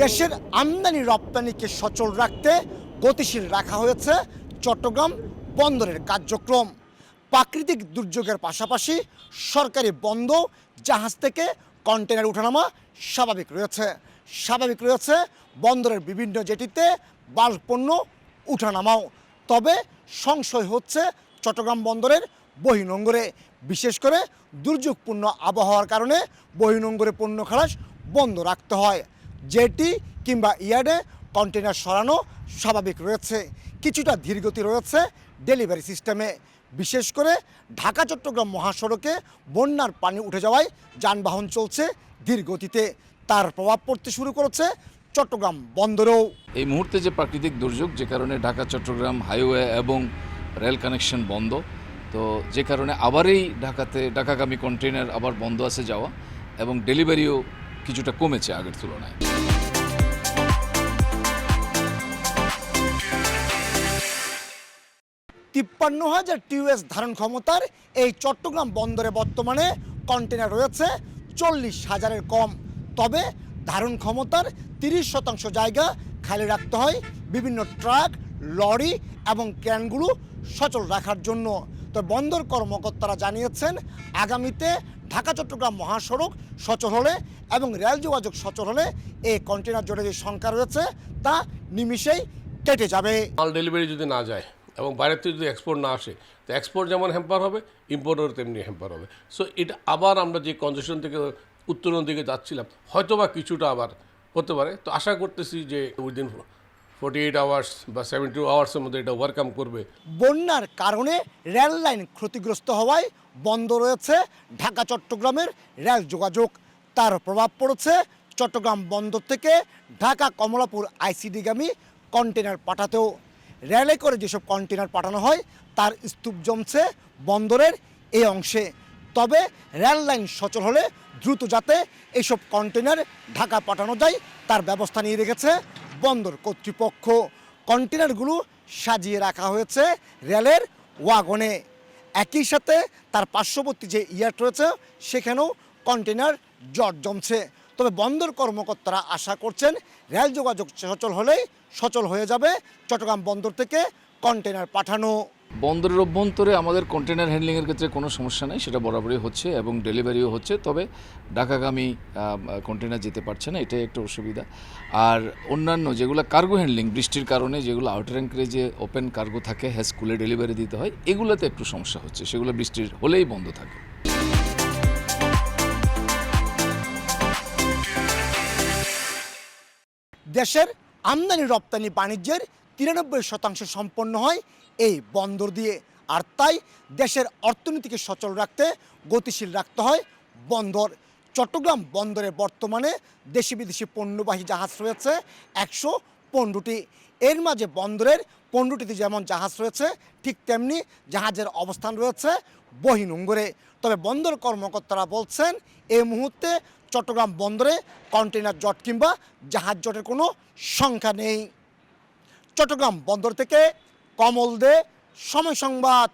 দেশের আমদানি রপ্তানিকে সচল রাখতে গতিশীল রাখা হয়েছে চট্টগ্রাম বন্দরের কার্যক্রম। প্রাকৃতিক দুর্যোগের পাশাপাশি সরকারি বন্ধ, জাহাজ থেকে কন্টেনার উঠানামা স্বাভাবিক রয়েছে। স্বাভাবিক রয়েছে বন্দরের বিভিন্ন জেটিতে বাল্ক পণ্য উঠানামাও। তবে সংশয় হচ্ছে চট্টগ্রাম বন্দরের বহিনঙ্গরে। বিশেষ করে দুর্যোগপূর্ণ আবহাওয়ার কারণে বহিনঙ্গরে পণ্য খালাস বন্ধ রাখতে হয়। জেটি কিংবা ইয়ার্ডে কন্টেনার সরানো স্বাভাবিক রয়েছে। কিছুটা ধীরগতি রয়েছে ডেলিভারি সিস্টেমে। বিশেষ করে ঢাকা, চট্টগ্রাম মহাসড়কে বন্যার পানি উঠে যাওয়ায় যানবাহন চলছে ধীর গতিতে তার প্রভাব পড়তে শুরু করেছে চট্টগ্রাম বন্দরেও। এই মুহূর্তে যে প্রাকৃতিক দুর্যোগ, যে কারণে ঢাকা, চট্টগ্রাম হাইওয়ে এবং রেল কানেকশন বন্ধ, তো যে কারণে আবারই ঢাকাতে ঢাকাগামী কন্টেনার আবার বন্ধ আছে যাওয়া এবং ডেলিভারিও কিছুটা কমেছে আগের তুলনায়। তিপ্পান্ন হাজার টিউএস ধারণ ক্ষমতার এই চট্টগ্রাম বন্দরে বর্তমানে কন্টেনার রয়েছে চল্লিশ হাজারের কম। তবে ধারণ ক্ষমতার তিরিশ শতাংশ জায়গা খালি রাখতে হয় বিভিন্ন ট্রাক, লরি এবং ক্যানগুলো সচল রাখার জন্য। তো বন্দর কর্মকর্তারা জানিয়েছেন, আগামীতে ঢাকা, চট্টগ্রাম মহাসড়ক সচল হলে এবং রেল যোগাযোগ সচল হলে এই কন্টেনার জোটে যে সংখ্যা রয়েছে, তা নিমিষেই কেটে যাবে। মাল ডেলিভারি যদি না যায় এবং বাইরের থেকে যদি এক্সপোর্ট না আসে, তো এক্সপোর্ট যেমন হ্যাম্পার হবে ইম্পোর্টের তেমনি হ্যাম্পার হবে। সো এটা আবার আমরা যে কনজেশন থেকে উত্তরণ দিকে যাচ্ছিলাম হয়তো বা কিছুটা আবার হতে পারে। তো আশা করতেছি যে উইদিন ফোর্টি এইট আওয়ার্স বা সেভেন্টি টু আওয়ার্সের মধ্যে এটা ওভারকাম করবে। বন্যার কারণে রেল লাইন ক্ষতিগ্রস্ত হওয়ায় বন্ধ রয়েছে ঢাকা চট্টগ্রামের রেল যোগাযোগ। তার প্রভাব পড়েছে চট্টগ্রাম বন্দর থেকে ঢাকা কমলাপুর আইসিডিগামী কন্টেনার পাঠাতেও। রেলে করে যেসব কন্টেনার পাঠানো হয়, তার স্তূপ জমছে বন্দরের এই অংশে। তবে রেল লাইন সচল হলে দ্রুত যাতে এইসব কন্টেনার ঢাকা পাঠানো যায়, তার ব্যবস্থা নিয়ে রেখেছে বন্দর কর্তৃপক্ষ কন্টেনারগুলো সাজিয়ে রাখা হয়েছে রেলের ওয়াগনে। একই সাথে তার পার্শ্ববর্তী যে ইয়ার্ড রয়েছে, সেখানেও কন্টেনার জট জমছে। তবে বন্দর কর্মকর্তারা আশা করছেন রেল যোগাযোগ সচল হলেই সচল হয়ে যাবে চট্টগ্রাম বন্দর থেকে কন্টেনার পাঠানো। বন্দরের অভ্যন্তরে আমাদের কন্টেনার হ্যান্ডলিংয়ের ক্ষেত্রে কোনো সমস্যা নেই, সেটা বরাবরই হচ্ছে এবং ডেলিভারিও হচ্ছে। তবে ঢাকাগামী কন্টেনার যেতে পারছে না, এটাই একটা অসুবিধা। আর অন্যান্য যেগুলো কার্গো হ্যান্ডলিং বৃষ্টির কারণে যেগুলো আউটার অ্যাঙ্করে যে ওপেন কার্গো থাকে হ্যাঁ স্কুলে ডেলিভারি দিতে হয়, এগুলোতে একটু সমস্যা হচ্ছে। সেগুলো বৃষ্টির হলেই বন্ধ থাকে। দেশের আমদানি রপ্তানি বাণিজ্যের তিরানব্বই শতাংশ সম্পন্ন হয় এই বন্দর দিয়ে। আর তাই দেশের অর্থনীতিকে সচল রাখতে, গতিশীল রাখতে হয় বন্দর। চট্টগ্রাম বন্দরে বর্তমানে দেশি বিদেশি পণ্যবাহী জাহাজ রয়েছে একশো পনেরোটি। এর মাঝে বন্দরের পনেরোটিতে যেমন জাহাজ রয়েছে, ঠিক তেমনি জাহাজের অবস্থান রয়েছে বহিনুঙ্গরে তবে বন্দর কর্মকর্তারা বলছেন এই মুহূর্তে চট্টগ্রাম বন্দরে কন্টেনার জট কিংবা জাহাজ জটের কোনো সংখ্যা নেই। চট্টগ্রাম বন্দর থেকে কমল দে সময় সংবাদ।